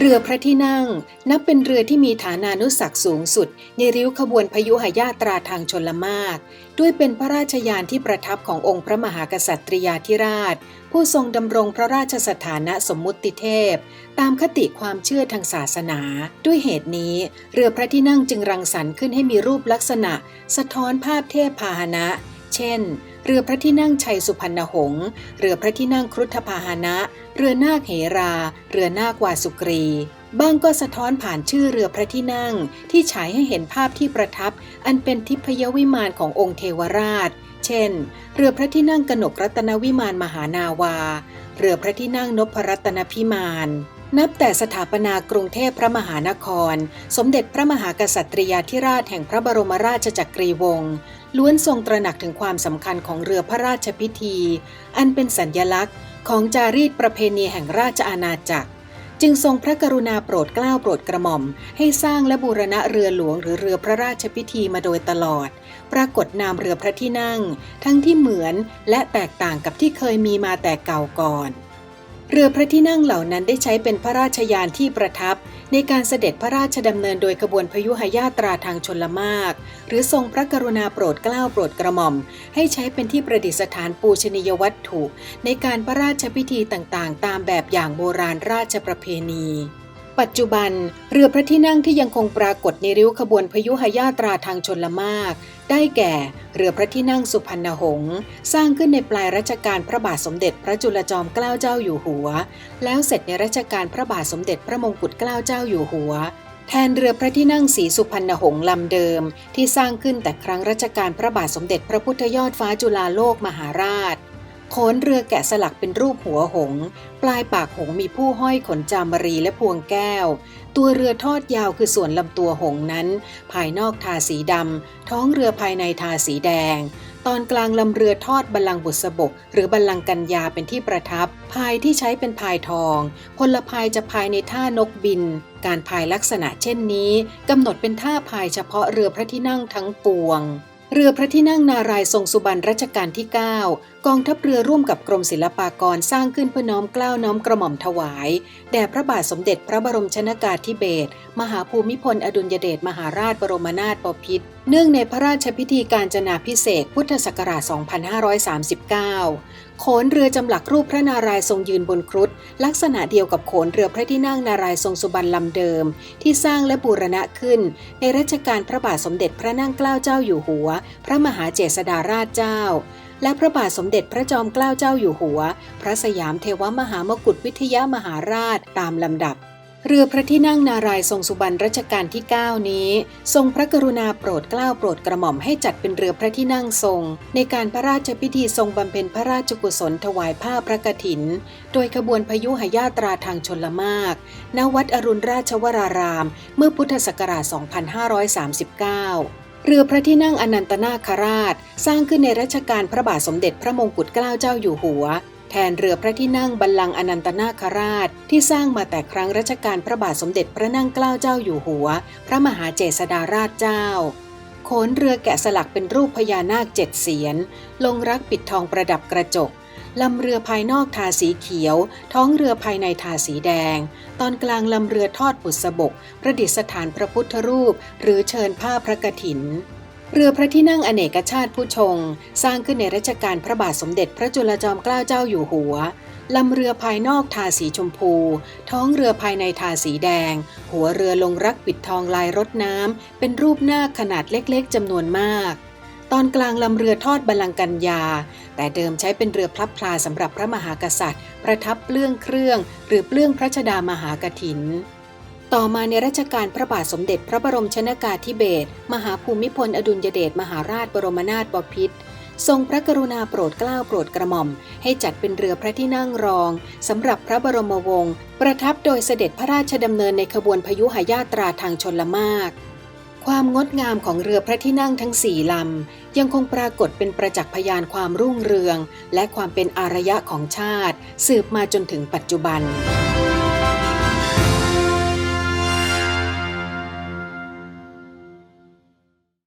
เรือพระที่นั่ง นับเป็นเรือที่มีฐานานุศักษ์สูงสุด ในริ้วขบวนพยุหยาตราทางชนละมากด้วยเป็นพระราชยานที่ประทับขององค์พระมหากษัตริยาธิราช ผู้ทรงดำรงพระราชสถานะสมมุติเทพ ตามคติความเชื่อทางศาสนา ด้วยเหตุนี้ เรือพระที่นั่งจึงรังสรรค์ขึ้นให้มีรูปลักษณะ สะท้อนภาพเทพพาหนะ เช่น เรือพระที่นั่งชัยสุพรรณหงษ์เรือพระที่นั่งครุฑพาหนะ เรือนาคเหรา เรือนาควาสุกรีบ้างก็สะท้อนผ่านชื่อเรือพระที่นั่ง ที่ฉายให้เห็นภาพที่ประทับ อันเป็นทิพยวิมานขององค์เทวราช เช่น เรือพระที่นั่งกนกรัตนวิมานมหานาวา เรือพระที่นั่งนพรัตนพิมาน นับแต่สถาปนากรุงเทพพระมหานคร สมเด็จพระมหากษัตริยาธิราชแห่งพระบรมราชจักรีวงศ์ล้วนทรงตระหนักถึงความสำคัญของเรือพระราชพิธี อันเป็นสัญญลักษณ์ ของจารีตประเพณีแห่งราชอาณาจักร จึงทรงพระกรุณาโปรดเกล้าโปรดกระหม่อม ให้สร้างและบูรณะเรือหลวงหรือเรือพระราชพิธีมาโดยตลอด ปรากฏนามเรือพระที่นั่ง ทั้งที่เหมือนและแตกต่างกับที่เคยมีมาแต่เก่าก่อน เรือพระที่นั่งเหล่านั้นได้ใช้เป็นพระราชยานที่ประทับ ในการเสด็จพระราชดำเนินโดยขบวนพยุหยาตราทางชนละมาก หรือทรงพระกรุณาโปรดเกล้าโปรดกระหม่อม ให้ใช้เป็นที่ประดิษฐานปูชนียวัตถุ ในการพระราชพิธีต่างๆ ตามแบบอย่างโบราณราชประเพณี ปัจจุบัน เรือพระที่นั่งที่ยังคงปรากฏในริ้วขบวนพยุหยาตราทางชนละมาก ได้แก่ เรือพระที่นั่งสุพรรณหงษ์สร้างขึ้นในปลายรัชกาลพระบาทสมเด็จพระจุลจอมเกล้าเจ้าอยู่หัว แล้วเสร็จในรัชกาลพระบาทสมเด็จพระมงกุฎเกล้าเจ้าอยู่หัว แทนเรือพระที่นั่งสีสุพรรณหงษ์ลำเดิม ที่สร้างขึ้นแต่ครั้งรัชกาลพระบาทสมเด็จพระพุทธยอดฟ้าจุฬาโลกมหาราช โขนเรือแกะสลักเป็นรูปหัวหง ปลายปากหงมีผู้ห้อยขนจามรีและพวงแก้ว ตัวเรือทอดยาวคือส่วนลำตัวหงนั้น ภายนอกทาสีดำ ท้องเรือภายในทาสีแดง ตอนกลางลำเรือทอดบัลลังก์บุษบก หรือบัลลังก์กัญญาเป็นที่ประทับ พายที่ใช้เป็นพายทอง พลพายจะพายในท่านกบิน การพายลักษณะเช่นนี้กำหนดเป็นท่าพายเฉพาะเรือพระที่นั่งทั้งปวง เรือพระที่นั่งนารายทรงสุบรรณรัชกาลที่ 9 กองทัพเรือร่วมกับกรมศิลปากรสร้างขึ้นเพื่อน้อมเกล้าน้อมกระหม่อมถวาย แด่พระบาทสมเด็จพระบรมชนากาธิเบศรมหาภูมิพลอดุลยเดชมหาราชบรมนาถบพิตร เนื่องในพระราชพิธีการจนาพิเศษพุทธศักราช 2539 โขนเรือจำหลักรูปพระนารายณ์ทรงยืนบนครุฑลักษณะเดียวกับโขนเรือพระที่นั่งนารายณ์ทรงสุบรรณลำเดิม ที่สร้างและบูรณะขึ้น ในรัชกาลพระบาทสมเด็จพระนั่งเกล้าเจ้าอยู่หัว พระมหาเจษฎาราชเจ้า และพระบาทสมเด็จพระจอมเกล้าเจ้าอยู่หัว พระสยามเทวมหามกุฏวิทยามหาราชตามลำดับ เรือพระที่นั่งนารายทรงสุบรรณรัชกาลที่ 9 นี้ ทรงพระกรุณาโปรดเกล้าโปรดกระหม่อมให้จัดเป็นเรือพระที่นั่งทรง ในการพระราชพิธีทรงบำเพ็ญพระราชกุศลถวายผ้าพระกฐิน โดยขบวนพยุหยาตราทางชนละมาก ณ วัดอรุณราชวราราม เมื่อพุทธศักราช 2539เรือพระที่นั่งอนันตนาคราช สร้างขึ้นในรัชกาลพระบาทสมเด็จพระมงกุฎเกล้าเจ้าอยู่หัว แทนเรือพระที่นั่งบัลลังก์อนันตนาคราช ที่สร้างมาแต่ครั้งรัชกาลพระบาทสมเด็จพระนั่งเกล้าเจ้าอยู่หัว พระมหาเจษฎาราชเจ้าโขนเรือแกะสลักเป็นรูปพญานาคเจ็ดเสียน ลงรักปิดทองประดับกระจกลำเรือภายนอกทาสีเขียว ท้องเรือภายในทาสีแดง ตอนกลางลำเรือทอดบุษบก ประดิษฐานพระพุทธรูป หรือเชิญผ้าพระกฐิน เรือพระที่นั่งอเนกชาติผู้ชง สร้างขึ้นในรัชกาลพระบาทสมเด็จพระจุลจอมเกล้าเจ้าอยู่หัวลำเรือภายนอกทาสีชมพู ท้องเรือภายในทาสีแดง หัวเรือลงรักปิดทองลายรถน้ำ เป็นรูปหน้าขนาดเล็กๆจำนวนมาก ตอนกลางลำเรือทอดบัลลังก์กัญญา แต่เดิมใช้เป็นเรือพลับพลาสำหรับพระมหากษัตริย์ ประทับเปลื้องเครื่อง หรือเปลื้องพระชดามหากถิน ต่อมาในรัชกาลพระบาทสมเด็จพระบรมชนากาธิเบศรมหาภูมิพลอดุลยเดชมหาราชบรมนาถบพิตรทรงพระกรุณาโปรดเกล้าโปรดกระหม่อม ให้จัดเป็นเรือพระที่นั่งรองสำหรับพระบรมวงศ์ประทับโดยเสด็จพระราชดำเนินในขบวนพยุหยาตราทางชนละมาก ความงดงามของเรือพระที่นั่งทั้งสี่ลำ ยังคงปรากฏเป็นประจักษ์พยานความรุ่งเรือง และความเป็นอารยะของชาติ สืบมาจนถึงปัจจุบัน